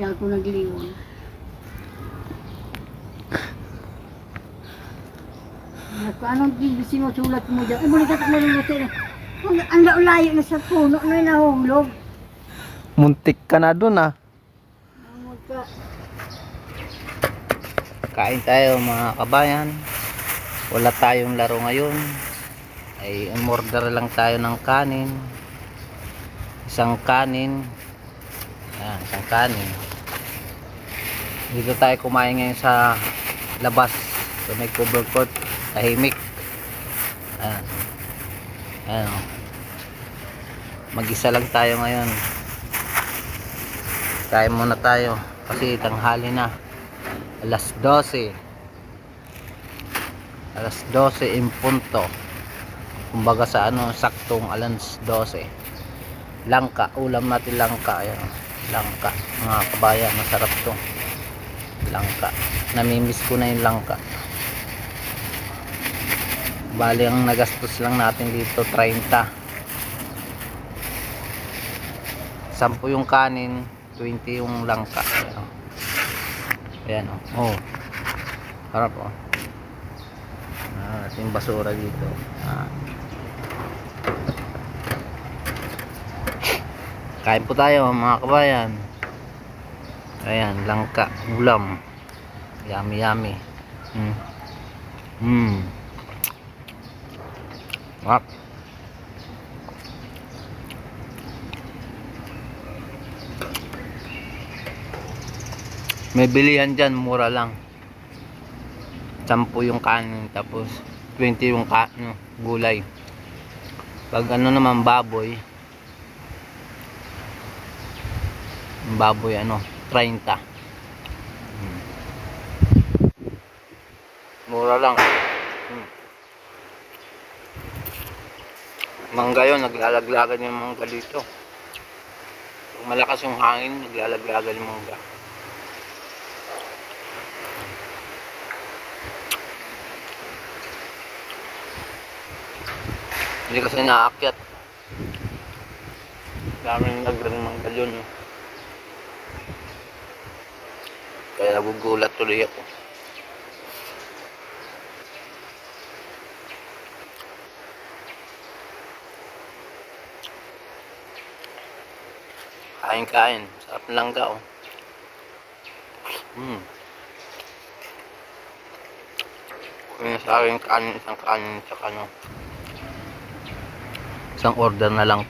Kaya ako nagliwan. Naku, anong di- sinusulat mo dyan? Ay, muli ka sa maluluto na. Ang, ang layo na sa puno na nahulog. Muntik ka na dun ah. Ang magka... Kain tayo mga kabayan. Wala tayong laro ngayon. Ay umorder lang tayo ng kanin. Isang kanin. Ayan, isang kanin. Dito tayo kumain ngayon sa labas. So may cover court. Tahimik. Ayan. Ayan o. Mag-isa lang tayo ngayon. Kain muna tayo. Kasi tanghali na alas 12 alas 12 in punto kumbaga sa ano saktong alas 12 langka ulam natin langka ayan langka mga kabayan masarap to langka namimiss ko na yung langka bali ang nagastos lang natin dito 30 10 yung kanin 20 yung langka ayan. O. Oh. Harap o. Ah, ito yung basura dito. Ah. Kain po tayo mga kabayan. Ayan, langka, ulam. Yummy yummy. Hmm. Hmm. Wap. May bilihan dyan, mura lang. 10 yung kanin, tapos 20 yung ka, ano, gulay. Pag ano naman baboy, baboy ano, 30. Hmm. Mura lang. Hmm. Mangga yun, naglalaglagan yung mangga dito. Pag malakas yung hangin, naglalaglagan yung mangga. Hindi kasi naaakyat. Daming nagran ng galyon. eh. Kaya nagugulat tuloy ako. Kain-kain. Sarap ng langga oh. Hmm. Kung sa akin kanin, isang kanin, tsaka ano, isang order na lang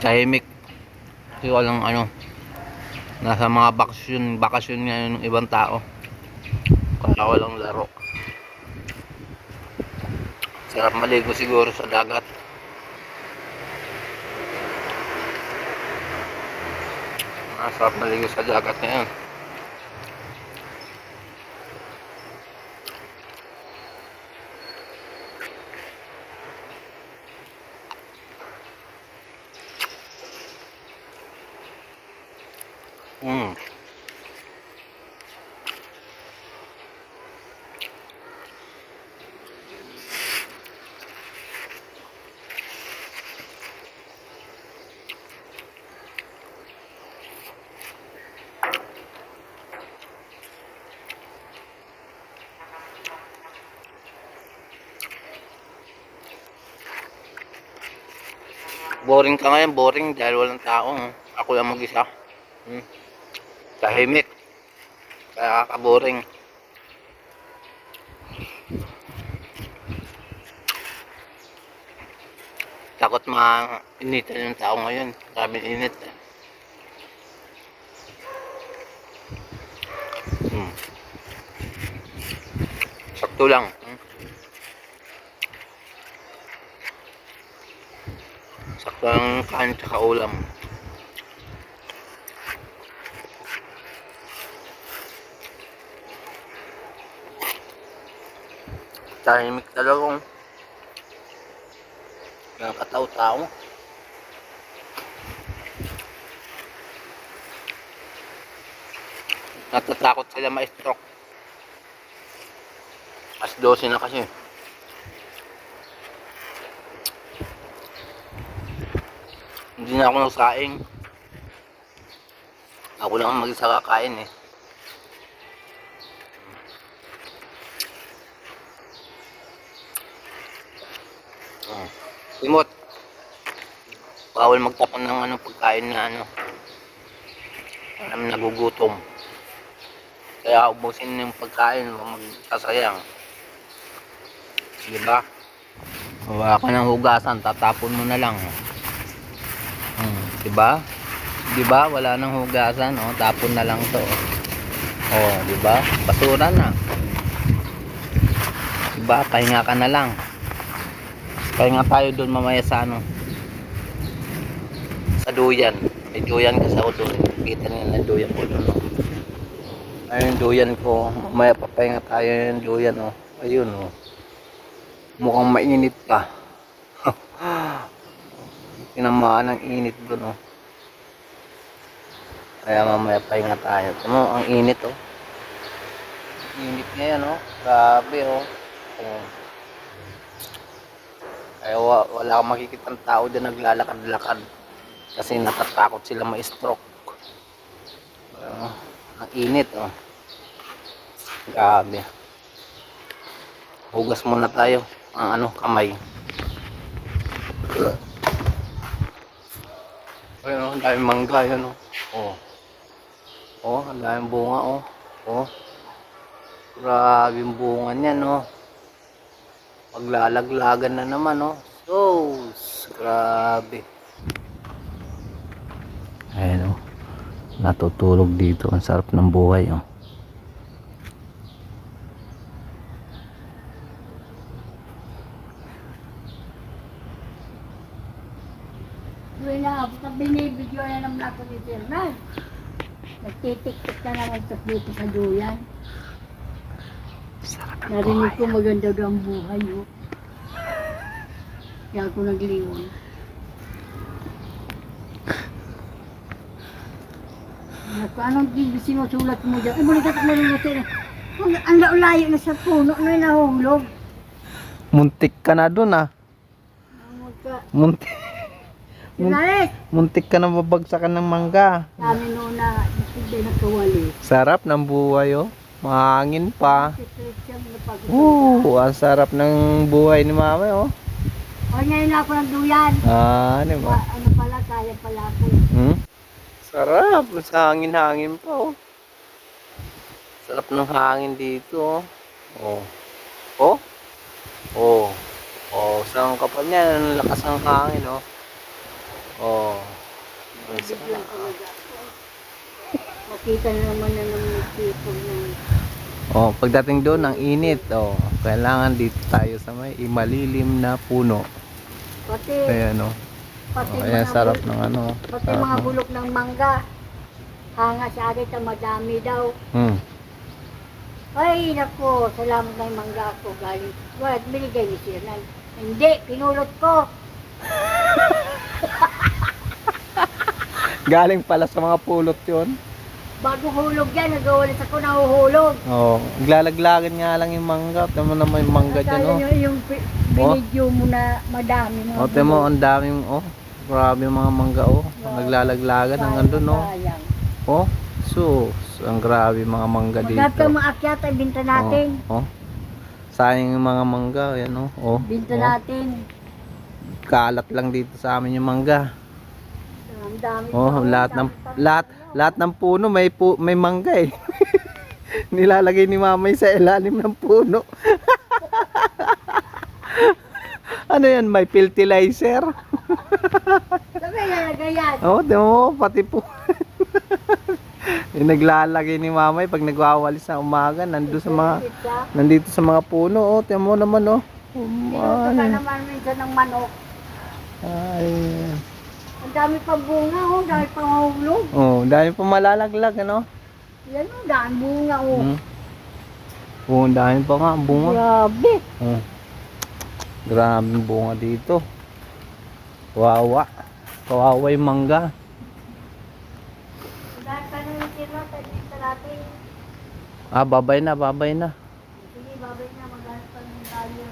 tahimik. Kasi walang ano nasa mga bakasyon bakasyon ngayon ng ibang tao. Kaya walang laro. Sarap maligo siguro sa dagat. Ah, sarap maligo sa dagat ngayon Mm. Boring ka ngayon, boring dahil walang tao. Ako lang mag-isa. Hmm. Tahimik. Kaya kakaboring. Takot ma-initan yung tao ngayon. Grabe init. eh. Hmm. Sakto lang. Lang kain tsaka ulam. Tahimik talagang nakakataw-tao. Natatakot sila ma-stroke. As 12 na kasi. Hindi na ako nagsaing. Ako lang ang mag-isa kakain eh. Oh. Timot. Bawal magtapon ng ano pagkain na ano. Alam nagugutom. Kaya ubusin yung pagkain, magsasayang. Di ba? Wala ka ng hugasan, tatapon mo na lang. Di ba? Di ba? Wala nang hugasan, oh, tapon na lang 'to. Oh, di ba? Basura na. Di ba? Pahinga ka na lang. Pahinga tayo doon mamaya sa ano. Sa duyan. May duyan kasi ako doon. Kita niyo na duyan ko doon. Oh. Ayun duyan ko. Mamaya papahinga tayo yung duyan oh. Ayun oh. Mukhang mainit pa. Tinamaan ng init doon oh. Kaya mamaya pahinga tayo. Tama ang init oh. Init ngayon oh. Grabe oh. oh. Kaya wa- wala akong makikita tao dyan naglalakad-lakad. Kasi natatakot sila ma-stroke. Ah, ang init oh. Grabe. Hugas muna tayo ang ano kamay. Ayun oh, ang daming mangga yan oh. Oh. Oh, ang daming bunga oh. Oh. Grabe yung bunga niyan oh. Paglalaglagan na naman oh. So, grabe. Ayun oh. Natutulog dito. Ang sarap ng buhay oh. Doon na ako sa binibidyo na ng lakas ni Fernan. Nagtitiktik na naman sa dito sa duyan. Sarap ng Narinig ko maganda daw ang buhay mo. Kaya ako nagliwan. Naku, anong sinusulat mo dyan? Ay, muli ka na rin natin. Ang, ang layo na sa puno na nahulog. Muntik ka na dun ah. Ang. Muntik, Sinalit! muntik ka na mabagsakan ng mangga. Dami noon na hindi nakawali. Sarap ng buhay oh. Mahangin pa. Oo, ang sarap ng buhay ni mama oh. O ngayon na ako ng duyan. Ah, ano ba? Ano pala, kaya pala ako. Hmm? Sarap. Mas hangin-hangin pa oh. Sarap ng hangin dito oh. Oh. Oh. Oh. Oh, saan ka pa niyan? Ang lakas ng hangin oh. Oh. Ang Biglang sarap. talaga ako. Makita na naman na ng sipag ng Oh, pagdating doon ang init oh. Kailangan dito tayo sa may malilim na puno. pati, Ayan oh. pati oh ayan mga sarap ng ano. pati sarap mga ng- bulok ng mangga. Hanga sa akin na madami daw. Hmm. Ay, nako, salamat na yung mangga ako galing. What, binigay ni Sir Nan. Hindi, pinulot ko. Galing pala sa mga pulot 'yon. Bago hulog yan, nagawalis ako nahuhulog. Oh, glalaglagan nga lang yung mangga. Tama naman yung mangga dyan, oh. yung pi- binidyo mo na madami mga Oh, bulok. ang daming, oh. Grabe yung mga mangga, oh. Naglalaglagan ng andun, oh. Oh, sus. Ang grabe yung mga mangga dito. Magkata maakyat ay binta natin. Oh, oh. Sayang yung mga mangga, ayan, oh. Oh, Binta oh. natin. Kalat lang dito sa amin yung mangga. Dami. Oh, lahat ng lahat lahat ng puno may pu, may mangga eh. Nilalagay ni Mamay sa ilalim ng puno. ano yan, may fertilizer? Sabi, lalagay yan. Oh, di mo, pati po. yung naglalagay ni Mamay pag nagwawalis sa umaga, nandito sa mga nandito sa mga puno, oh, tiyan mo naman oh. Ka Ay, naman minsan ng manok. ay. Ang dami pang bunga, oh. Ang dami pang mahulog. Oh, dahil pa malalaglag ano. Yan, oh. Dami bunga, oh. Hmm. Oh, dahil pa nga ang bunga. Grabe. Oh. Grabe bunga dito. Kawawa. Kawawa yung mangga. Natin. Ah, babay na, babay na. Sige, babay na. Maghanap ka ng buyer.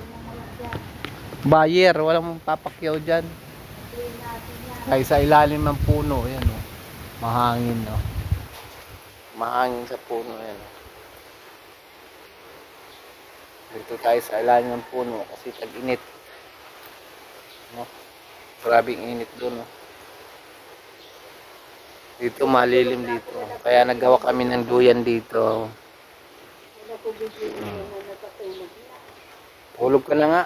Buyer, walang papakyaw dyan. Gawin natin. Kaya sa ilalim ng puno, yan oh. Mahangin no. Mahangin sa puno yan. oh. Dito tayo sa ilalim ng puno kasi tag-init. No? Grabing init doon. No? Dito malilim dito. Kaya naggawa kami ng duyan dito. Na. Tulog ka na nga.